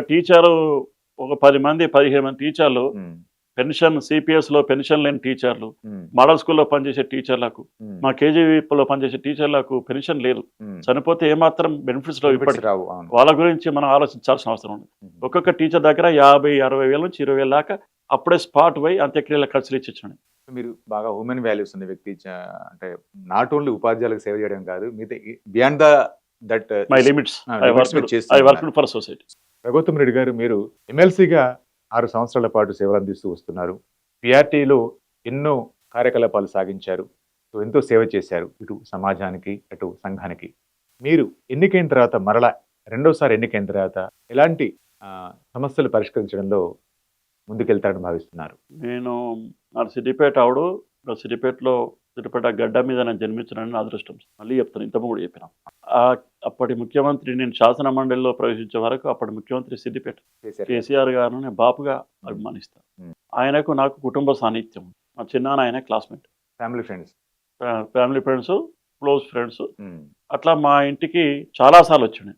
Teacher ఒక పది మంది పదిహేను మంది టీచర్లు పెన్షన్ సిపిఎస్లో పెన్షన్ లేని టీచర్లు మోడల్ స్కూల్లో పనిచేసే టీచర్లకు మా కేజీవీలో పనిచేసే టీచర్లకు పెన్షన్ లేదు. చనిపోతే ఏమాత్రం బెనిఫిట్స్లో ఇప్పటికి. రావు వాళ్ళ గురించి మనం ఆలోచించాల్సిన అవసరం ఉంది. ఒక్కొక్క టీచర్ దగ్గర యాభై అరవై వేల నుంచి ఇరవై వేల దాకా అప్పుడే స్పాట్ పోయి అంత్యక్రియల ఖర్చులు ఇచ్చించండి మీరు బాగా హ్యూమన్ వాల్యూస్ ఉన్న వ్యక్తి అంటే నాట్ ఓన్లీ ఉపాధ్యాయులకు సేవ చేయడం కాదు మిగతా beyond the that my limits. I work for society Raghuttam Reddy garu మీరు ఎమ్మెల్సీగా ఆరు సంవత్సరాల పాటు సేవలు అందిస్తూ వస్తున్నారు. పిఆర్టీలో ఎన్నో కార్యకలాపాలు సాగించారు. ఎంతో సేవ చేశారు ఇటు సమాజానికి అటు సంఘానికి. మీరు ఎన్నికైన తర్వాత మరలా రెండోసారి ఎన్నికైన తర్వాత ఎలాంటి సమస్యలు పరిష్కరించడంలో ముందుకెళ్తారని భావిస్తున్నారు? నేను నా సిద్దిపేట ఆవిడు నా సిద్దిపేటలో సిద్దిపేట గడ్డ మీద నేను జన్మించడానికి నా అదృష్టం. మళ్ళీ చెప్తాను ఇంత కూడా చెప్పిన. ఆ అప్పటి ముఖ్యమంత్రి నేను శాసన మండలిలో ప్రవేశించే వరకు అప్పటి ముఖ్యమంత్రి సిద్దిపేట. కేసీఆర్ గారు. బాపుగా అభిమానిస్తాను. ఆయనకు నాకు కుటుంబ సాన్నిధ్యం. మా చిన్నాన్న ఆయన classmate. Family friends. Family friends close friends. అట్లా మా ఇంటికి చాలాసార్లు వచ్చిండే.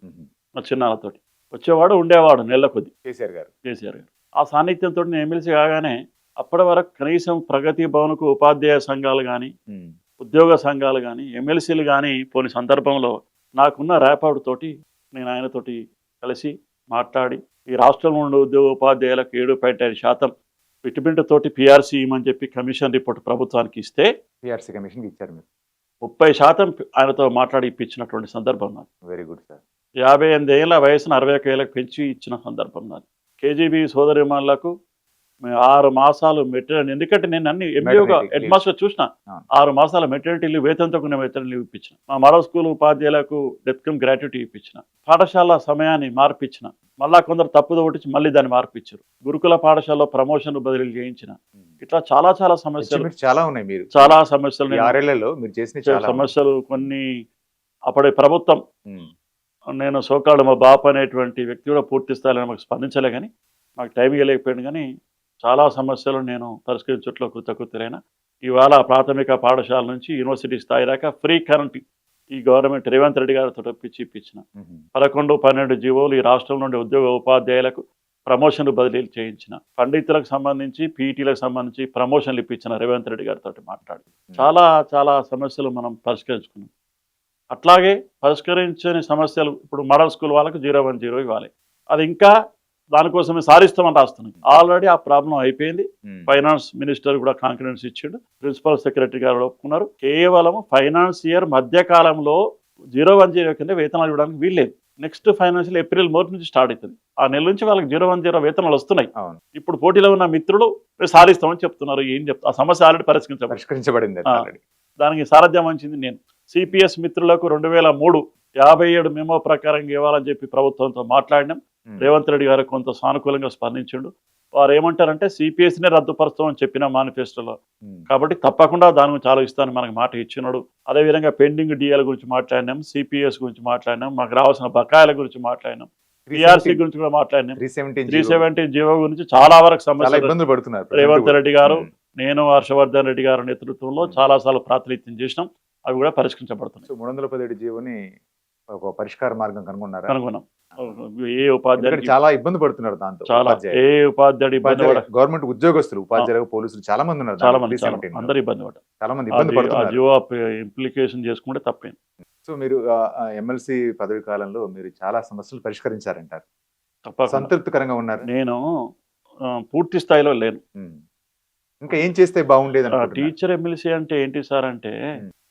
మా చిన్నాన్నతోటి. వచ్చేవాడు ఉండేవాడు నెల కొద్ది. కేసీఆర్ గారు. కేసీఆర్ గారు. ఆ సాన్నిధ్యంతో నేను ఎమ్మెల్సీ కాగానే అప్పటి వరకు కనీసం ప్రగతి భవన్కు ఉపాధ్యాయ సంఘాలు కానీ ఉద్యోగ సంఘాలు కానీ ఎమ్మెల్సీలు కానీ పోని సందర్భంలో నాకున్న ర్యాపాడు తోటి నేను ఆయనతోటి కలిసి మాట్లాడి ఈ రాష్ట్రంలో ఉండే ఉద్యోగ ఉపాధ్యాయులకు ఏడు పాయింట్ ఐదు శాతం తోటి పిఆర్సీ ఇవ్వమని చెప్పి కమిషన్ రిపోర్ట్ ప్రభుత్వానికి ఇస్తే పిఆర్సీ కమిషన్ ఇచ్చారు మీరు. ముప్పై శాతం ఆయనతో మాట్లాడి ఇప్పించినటువంటి సందర్భం నాది. Very good sir. యాభై ఎనిమిది ఏళ్ళ వయసును అరవై ఒక ఏళ్ళకి పెంచి ఇచ్చిన సందర్భం నాది. కేజీబీ సోదరిమణులకు మేము ఆరు మాసాలు మెటీరియల్ ఎందుకంటే నేను అన్ని ఎంబీఓగా హెడ్. మాస్టర్ చూసిన. ఆరు మాసాల మెటర్నిటీ లీవ్ వేతనంతో కొన్ని మెటర్నిటీ లీవ్ ఇప్పించిన. మా మరో స్కూల్ ఉపాధ్యాయులకు డెత్ కమ్ గ్రాట్యుటీ ఇప్పించిన. పాఠశాల సమయాన్ని మార్పిచ్చిన. మళ్ళా కొందరు తప్పుదో ఒకటి మళ్ళీ దాన్ని మార్పిచ్చారు. గురుకుల పాఠశాలలో ప్రమోషన్ బదిలీలు చేయించిన. ఇట్లా చాలా చాలా సమస్యలు. చాలా ఉన్నాయి మీరు. చాలా సమస్యలు మీరు చేసిన. సమస్యలు కొన్ని అప్పటి ప్రభుత్వం నేను సోకాడు మా బాపు అనేటువంటి వ్యక్తి కూడా పూర్తి స్థాయిలో మాకు స్పందించలే కానీ నాకు టైం ఇవ్వలేకపోయాను కానీ చాలా సమస్యలు నేను పరిష్కరించట్లో కృతకృతులైన ఇవాళ ప్రాథమిక పాఠశాల నుంచి యూనివర్సిటీ స్థాయి దాకా ఫ్రీ కరెంట్ ఈ గవర్నమెంట్ రేవంత్ రెడ్డి గారితో ఒప్పించి ఇప్పించిన. పదకొండు పన్నెండు జీవోలు ఈ రాష్ట్రం నుండి ఉద్యోగ ఉపాధ్యాయులకు ప్రమోషన్లు బదిలీలు చేయించిన. పండితులకు సంబంధించి పీఈటీలకు సంబంధించి ప్రమోషన్లు ఇప్పించిన రేవంత్ రెడ్డి గారితో మాట్లాడి. చాలా చాలా సమస్యలు మనం పరిష్కరించుకున్నాం. అట్లాగే పరిష్కరించని సమస్యలు ఇప్పుడు మోడల్ స్కూల్ వాళ్ళకు జీరో వన్ జీరో ఇవ్వాలి. అది ఇంకా దానికోసమే సారిస్తామని రాస్తున్నాం. ఆల్రెడీ ఆ ప్రాబ్లం అయిపోయింది. ఉమ్, ఫైనాన్స్ మినిస్టర్ కూడా కాన్ఫిడెన్స్ ఇచ్చాడు. ప్రిన్సిపల్ సెక్రటరీ గారు ఒప్పుకున్నారు. కేవలం ఫైనాన్స్ ఇయర్ మధ్య కాలంలో జీరో వన్ జీరో కింద వేతనాలు ఇవ్వడానికి వీల్లేదు. నెక్స్ట్ ఫైనాన్షియల్ ఏప్రిల్ మూడు నుంచి స్టార్ట్ అవుతుంది. ఆ నెల నుంచి వాళ్ళకి జీరో వన్ జీరో వేతనాలు వస్తున్నాయి. ఇప్పుడు పోటీలో ఉన్న మిత్రులు "మేము సాధిస్తామని చెప్తున్నారు. ఏం చెప్తా ఆ సమస్య ఆల్రెడీ పరిష్కరించబడి పరిష్కరించబడింది. దానికి సారథ్యం వహించింది నేను. సిపిఎస్ మిత్రులకు రెండు వేల మూడు యాభై ఏడు మెమో ప్రకారం ఇవ్వాలని చెప్పి ప్రభుత్వంతో మాట్లాడినాం. రేవంత్ రెడ్డి గారు కొంత సానుకూలంగా స్పందించిండు. వారు ఏమంటారంటే సిపిఎస్నే రద్దుపరుస్తామని చెప్పిన మేనిఫెస్టోలో. కాబట్టి తప్పకుండా దాని గురించి ఆలోచిస్తాను మనకు మాట ఇచ్చినాడు. అదేవిధంగా పెండింగ్ డిఎల్ గురించి మాట్లాడినాం సిపిఎస్ గురించి మాట్లాడినాం మాకు రావాల్సిన బకాయిల గురించి మాట్లాడినాం 317 గురించి కూడా మాట్లాడినాం. 317 త్రీ జీవో. సెవెంటీన్ జీవో గురించి చాలా వరకు చాలా ఇబ్బందులు పడుతున్నారు రేవంత్. రెడ్డి గారు. నేను హర్షవర్ధన్ రెడ్డి గారి నేతృత్వంలో చాలాసార్లు ప్రాతినిధ్యం చేసినాం. అవి కూడా పరిష్కరించబడుతున్నాయి. మూడు వందల పదిహేడు జీవోని ఒక పరిష్కార మార్గం కనుగొన్నారా? కనుగొన్నాం. ఏ ఎందుకంటే ఉపాధ్యాయుడికి చాలా ఇబ్బంది పడుతున్నారు దాంతో చాలా. ఏ ఉపాధ్యాయుడు ఇబ్బంది గవర్నమెంట్ ఉద్యోగస్తులు ఉపాధ్యాయులు పోలీసులు చాలా మంది ఉన్నారు చాలా మంది చాలా 317 లో. అందరు ఇబ్బంది పడ్డారు. చాలా మంది ఇబ్బంది పడుతున్నారు. జియో ఇంప్లికేషన్ చేసుకుంటే తప్పేం. సో మీరు ఎమ్మెల్సీ పదవి కాలంలో మీరు చాలా సమస్యలు పరిష్కరించారంటారు. సంతృప్తికరంగా ఉన్నారు? నేను పూర్తి స్థాయిలో లేను. ఇంకా ఏం చేస్తే బాగుండేది? టీచర్ ఎమ్మెల్సీ అంటే ఏంటి సార్ అంటే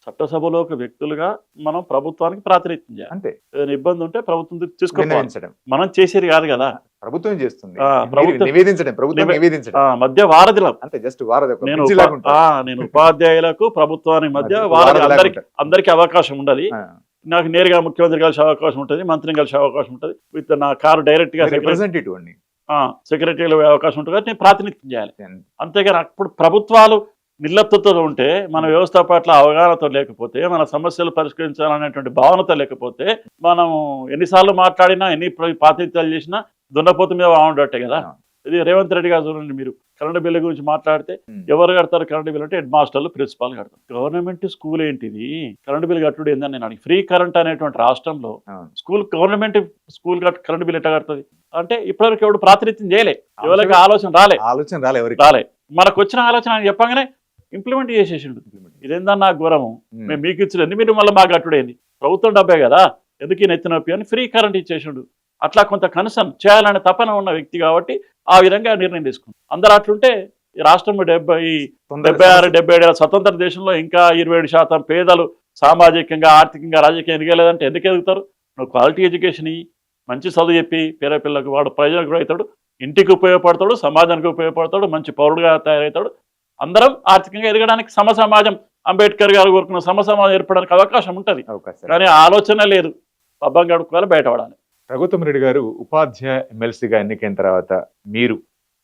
ఉమ్. చట్టసభలో ఒక వ్యక్తులుగా మనం ప్రభుత్వానికి ప్రాతినిధ్యం చేయాలి. అంతే. ఇబ్బంది ఉంటే ప్రభుత్వం నిర్ణయించడం. మనం చేసేది కాదు కదా. ప్రభుత్వం చేస్తుంది. నివేదించడం. ప్రభుత్వం నివేదించడం. మధ్య వారధిలం. జస్ట్ నేను ఉపాధ్యాయులకు ప్రభుత్వానికి మధ్య వారధి అందరికి. అందరికీ అవకాశం ఉండదు ఆ, నాకు నేరుగా ముఖ్యమంత్రి కలిసే అవకాశం ఉంటుంది మంత్రిని కలిసే అవకాశం ఉంటుంది. విత్ నా కారు డైరెక్ట్గా మీరు రిప్రజెంటేటివ్ అండి. సెక్రటరీలో అవకాశం ఉంటుంది నేను ప్రాతినిధ్యం చేయాలి. అంతేగాని అప్పుడు ప్రభుత్వాలు నిర్లప్తతో ఉంటే మన వ్యవస్థ పట్ల అవగాహనతో లేకపోతే మన సమస్యలు పరిష్కరించాలనేటువంటి భావనతో లేకపోతే మనం ఎన్నిసార్లు మాట్లాడినా ఎన్ని ప్ర- ప్రాతినిధ్యాలు చేసినా దున్నపోతు మీద బాగుండట్టే కదా. ఇది రేవంత్ రెడ్డి గారు చూడండి మీరు. కరెంట్ బిల్లు గురించి మాట్లాడితే. ఎవరు కడతారు కరెంట్ బిల్ అంటే హెడ్ మాస్టర్లు ప్రిన్సిపాల్ కడతారు. గవర్నమెంట్ స్కూల్ ఏంటిది? కరెంట్ బిల్ కట్టుడు ఏందని నేను ఫ్రీ కరెంట్ అనేటువంటి రాష్ట్రంలో. School government school current bill ఎట్లా కడుతుంది? అంటే ఇప్పటివరకు ఎవడు ప్రాతినిధ్యం చేయలే. ఎవరికి ఆలోచన రాలే. ఆలోచన రాలే ఎవరికి? రాలే. మనకు వచ్చిన ఆలోచన చెప్పగానే ఇంప్లిమెంట్ చేసేసిండు. ఇదేందన్నా ఘోరము? ఉమ్. మేము మీకు ఇచ్చినండి మీరు మళ్ళీ మాకు కట్టుడేంది ప్రభుత్వం డబ్బే కదా? ఎందుకు ఈ నెత్తి నొప్పి అని ఫ్రీ కరెంట్ ఇచ్చేసిండు. అట్లా కొంత కన్సర్న్ చేయాలనే తపన ఉన్న వ్యక్తి కాబట్టి ఆ విధంగా నిర్ణయం తీసుకుంది అందరు అట్లుంటే ఈ రాష్ట్రం డెబ్బై డెబ్బై ఆరు డెబ్బై ఏడు స్వతంత్ర దేశంలో ఇంకా ఇరవై ఏడు శాతం పేదలు సామాజికంగా ఆర్థికంగా రాజకీయం ఎదగలేదంటే ఎందుకు ఎదుగుతారు? నువ్వు క్వాలిటీ ఎడ్యుకేషన్ ఇయ్యి మంచి చదువు చెప్పి పేద పిల్లలకు వాడు ప్రయోజనకుడు అవుతాడు ఇంటికి ఉపయోగపడతాడు సమాజానికి ఉపయోగపడతాడు మంచి పౌరుడుగా తయారవుతాడు అందరం ఆర్థికంగా ఎదగడానికి సమ సమాజం అంబేద్కర్ గారు కోరుకున్న సమ సమాజం ఏర్పడడానికి అవకాశం ఉంటుంది. అవకాశం. కానీ ఆలోచన లేదు. పబ్బం గడుపుకోవాలి బయటపడాలి రఘుత్తం రెడ్డి గారు ఉపాధ్యాయ ఎమ్మెల్సీగా ఎన్నికైన తర్వాత మీరు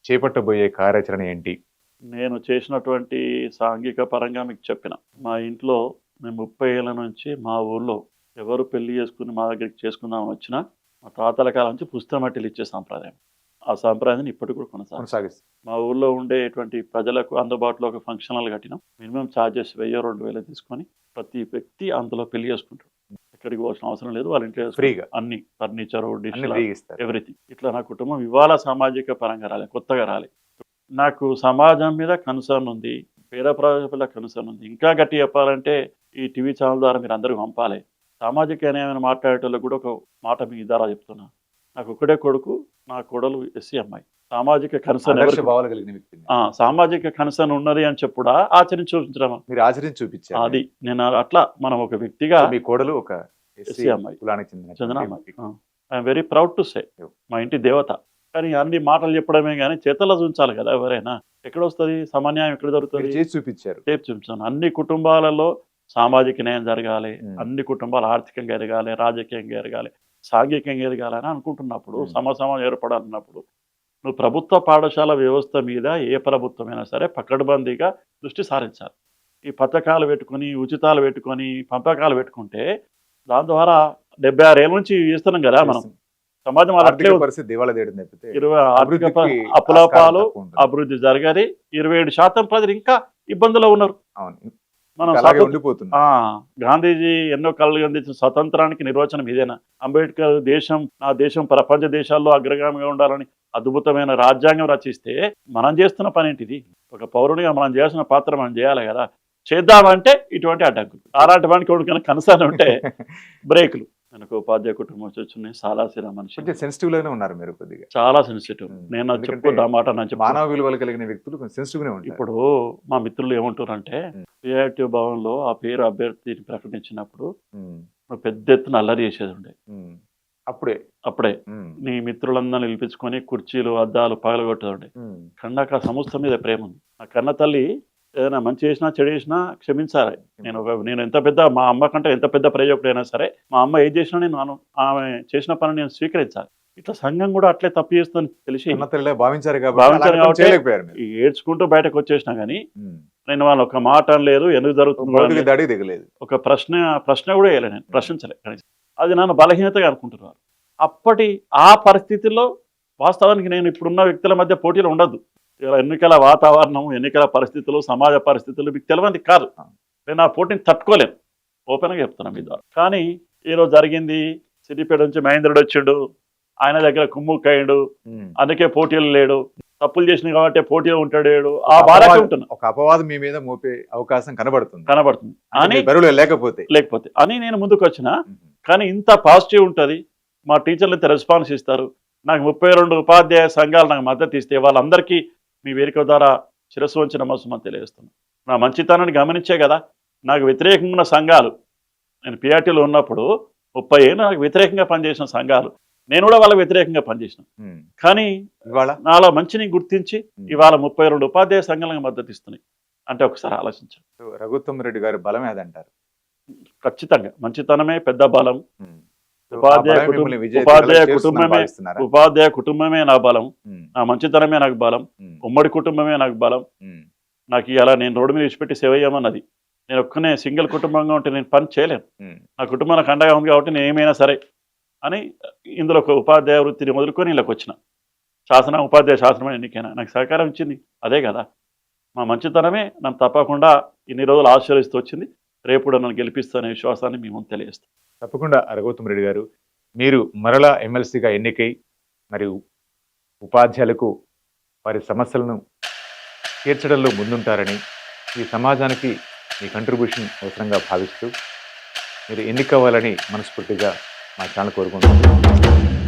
చేపట్టబోయే కార్యాచరణ ఏంటి? నేను చేసినటువంటి సాంఘిక పరంగా మీకు చెప్పిన మా ఇంట్లో మేము ముప్పై ఏళ్ళ నుంచి మా ఊర్లో ఎవరు పెళ్ళి చేసుకుని మా దగ్గరికి చేసుకుందాం వచ్చినా మా తాతల కాలం నుంచి పుస్తమట్టిలు ఇచ్చే సాంప్రదాయం. ఆ సాంప్రదాయాన్ని ఇప్పటికి కూడా కొనసాగు కొనసాగిస్తారు మా ఊర్లో ఉండేటువంటి ప్రజలకు అందుబాటులో ఒక ఫంక్షన్ హాల్ కట్టినాం. మినిమం ఛార్జెస్ వెయ్యి రెండు వేలు తీసుకొని ప్రతి వ్యక్తి అందులో పెళ్ళి చేసుకుంటారు ఎక్కడికి పోవాల్సిన అవసరం లేదు. వాళ్ళ ఇంట్లో. ఫ్రీగా. అన్ని ఫర్నిచర్ ఎవ్రీథింగ్. ఇట్లా నా కుటుంబం ఇవాళ సామాజిక పరంగా రాలే కొత్తగా రాలే. నాకు సమాజం మీద కన్సర్న్ ఉంది పేద ప్రజల కన్సర్న్ ఉంది. ఇంకా గట్టి చెప్పాలంటే ఈ టీవీ ఛానల్ ద్వారా మీరు అందరూ పంపాలి. సామాజిక న్యాయం మాట్లాడేటోళ్ళకి కూడా ఒక మాట మీ ద్వారా చెప్తున్నా. నాకు ఒకటే కొడుకు నా కొడలు ఎస్సీ అమ్మాయి. సామాజిక కన్సర్న్ సామాజిక కన్సర్న్ ఉన్నది అని చెప్పుడా? ఆచరించి చూపించడం మీరు ఆచరించి చూపించారు. అది నేను అట్లా మనం ఒక వ్యక్తిగా మీ కోడలు ఒక ఎస్సీ అమ్మాయి. చెందిన అమ్మాయి. I'm very proud to say మా ఇంటి దేవత. కానీ అన్ని మాటలు చెప్పడమే కానీ చేతల్లో చూపించాలి కదా ఎవరైనా. ఎక్కడ వస్తుంది? సమన్యాయం ఎక్కడ దొరుకుతుంది? చేసి చూపించారు. టేప్ చూపించాను. అన్ని కుటుంబాలలో సామాజిక న్యాయం జరగాలి. అన్ని కుటుంబాలు ఆర్థికంగా ఎదగాలి రాజకీయంగా ఎదగాలి. సాంఘికంగా ఎదగాలని అనుకుంటున్నప్పుడు. సమసమం ఏర్పడాలన్నప్పుడు నువ్వు ప్రభుత్వ పాఠశాల వ్యవస్థ మీద ఏ ప్రభుత్వమైనా సరే పకడ్బందీగా దృష్టి సారించాలి. ఈ పథకాలు పెట్టుకొని ఉచితాలు పెట్టుకొని పంపకాలు పెట్టుకుంటే దాని ద్వారా డెబ్బై ఆరు ఏళ్ళ నుంచి ఇస్తున్నాం కదా మనం. సమాజం ఇరవై ఆర్థిక అప్పులపాలు. అభివృద్ధి జరగది. ఇరవై ఏడు శాతం ప్రజలు ఇంకా ఇబ్బందులో ఉన్నారు. అవును. మనం ఉండిపోతుంది. గాంధీజీ ఎన్నో కళ్ళు అందించిన స్వతంత్రానికి నిర్వచనం ఇదేనా? అంబేద్కర్ దేశం నా దేశం ప్రపంచ దేశాల్లో అగ్రగామిగా ఉండాలని అద్భుతమైన రాజ్యాంగం రచిస్తే మనం చేస్తున్న పని ఏంటిది? ఒక పౌరునిగా మనం చేయాల్సిన పాత్ర మనం చేయాలి కదా. చేద్దామంటే ఇటువంటి అడ్డంకులు. అలాంటి వానికి ఎవరికైనా కనసాన ఉంటే బ్రేకులు. మనకు ఉపాధ్యాయ కుటుంబం వచ్చి వచ్చినాయి. సాలాసిరా మనిషి. కొంచెం సెన్సిటివ్లోనే ఉన్నారు మీరు కొద్దిగా. చాలా సెన్సిటివ్. నేను చెప్పుకోద్దా మాట నేను మానవ విలువలు కలిగిన వ్యక్తులు కొంచెం సెన్సిటివ్ ఉంటారు. ఇప్పుడు మా మిత్రులు ఏమంటారంటే. పిఐటి భవన్లో ఆ పేరు అభ్యర్థిని ప్రకటించినప్పుడు పెద్ద ఎత్తున అల్లరి చేసేది ఉండే. అప్పుడే. అప్పుడే. నీ మిత్రులందరినీ నిలిపించుకొని కుర్చీలు అద్దాలు పగలగొట్టేది ఉండే. ఉమ్, కన్నాక ఆ సంస్థ మీద ప్రేమ ఉంది. ఆ కన్న తల్లి ఏదైనా మంచి చేసినా చెడు చేసినా క్షమించాలి. నేను నేను ఎంత పెద్ద మా అమ్మ కంటే ఎంత పెద్ద ప్రయోజకుడైనా సరే మా అమ్మ ఏం చేసినా నేను ఆమె చేసిన పని నేను స్వీకరించాలి. ఇట్లా సంఘం కూడా అట్లే తప్పు చేస్తుందని తెలిసి భావించారు కాబట్టి ఏడ్చుకుంటూ బయటకు వచ్చేసినా కానీ. నేను వాళ్ళు ఒక మాట లేదు ఎందుకు జరుగుతుంది ఒక ప్రశ్న ప్రశ్న కూడా వేయలే నేను ప్రశ్నించలే కనీసం. అది నన్ను బలహీనతగా అనుకుంటున్నారు. అప్పటి ఆ పరిస్థితుల్లో వాస్తవానికి నేను ఇప్పుడున్న వ్యక్తుల మధ్య పోటీలు ఉండదు ఎన్నికల వాతావరణం ఎన్నికల పరిస్థితులు సమాజ పరిస్థితులు మీకు తెలియంది కాదు. నేను ఆ పోటీని తట్టుకోలేను. ఓపెన్గా చెప్తున్నాను మీ ద్వారా. కానీ ఈరోజు జరిగింది సిద్దిపేట నుంచి మహేంద్రుడు వచ్చిండు ఆయన దగ్గర కుమ్ముక్కయ్యాడు. అందుకే పోటీలు లేడు తప్పులు చేసిన కాబట్టి పోటీలో ఉంటాడు ఆ అపవాదం- ఉంటున్నా. ఒక అపవాదం మీ మీద మోపే అవకాశం కనబడుతుంది. కనబడుతుంది. అని బరువులో లేకపోతే. లేకపోతే. అని నేను ముందుకు వచ్చిన. కానీ ఇంత పాజిటివ్ ఉంటుంది. మా టీచర్లు ఇంత రెస్పాన్స్ ఇస్తారు. నాకు ముప్పై రెండు ఉపాధ్యాయ సంఘాలు నాకు మద్దతు ఇస్తే వాళ్ళందరికీ మీ వేదిక ద్వారా శిరస్సు వంచిన నమస్సుమని తెలియజేస్తున్నాను. నా మంచితనాన్ని గమనించే కదా నాకు వ్యతిరేకంగా ఉన్న సంఘాలు నేను పిఆర్టీలో ఉన్నప్పుడు ముప్పై ఏళ్ళు నాకు వ్యతిరేకంగా పనిచేసిన సంఘాలు నేను కూడా వాళ్ళకి వ్యతిరేకంగా పనిచేసిన. కానీ ఇవాళ? నాలో మంచిని గుర్తించి ఇవాళ ముప్పై రెండు ఉపాధ్యాయ సంఘాలకు మద్దతు ఇస్తున్నాయి. అంటే ఒకసారి ఆలోచించండి. రఘుత్తం రెడ్డి గారి బలం ఏదంటారు? ఖచ్చితంగా. మంచితనమే పెద్ద బలం. ఉపాధ్యాయ ఉపాధ్యాయ కుటుంబమే-? ఉపాధ్యాయ కుటుంబమే నా బలం. నా మంచితనమే నాకు బలం ఉమ్. ఉమ్మడి కుటుంబమే నాకు బలం. నాకు ఇలా నేను రోడ్డు మీద విడిచిపెట్టి సేవ చేయమన్నది నేను ఒక్కనే సింగిల్ కుటుంబంగా ఉంటే నేను పని చేయలేను. నా కుటుంబం నాకు అండగా ఉంది కాబట్టి నేను ఏమైనా సరే అని ఇందులో ఒక ఉపాధ్యాయ వృత్తిని మొదలుకొని ఇళ్ళకి వచ్చిన శాసన ఉపాధ్యాయ శాసనం ఎన్నికైనా నాకు సహకారం ఇచ్చింది అదే కదా మా మంచితనమే నన్ను తప్పకుండా ఇన్ని రోజులు ఆశీర్వదిస్తూ వచ్చింది రేపు కూడా నన్ను గెలిపిస్తానే విశ్వాసాన్ని మేము తెలియజేస్తాం తప్పకుండా అరగౌతమ్ రెడ్డి గారు. మీరు మరలా ఎమ్మెల్సీగా ఎన్నికై మరియు ఉపాధ్యాయులకు వారి సమస్యలను తీర్చడంలో ముందుంటారని ఈ సమాజానికి మీ కంట్రిబ్యూషన్ అవసరంగా భావిస్తూ మీరు ఎన్నికవ్వాలని మనస్ఫూర్తిగా మా ఛానల్ కోరుకుంటున్నాను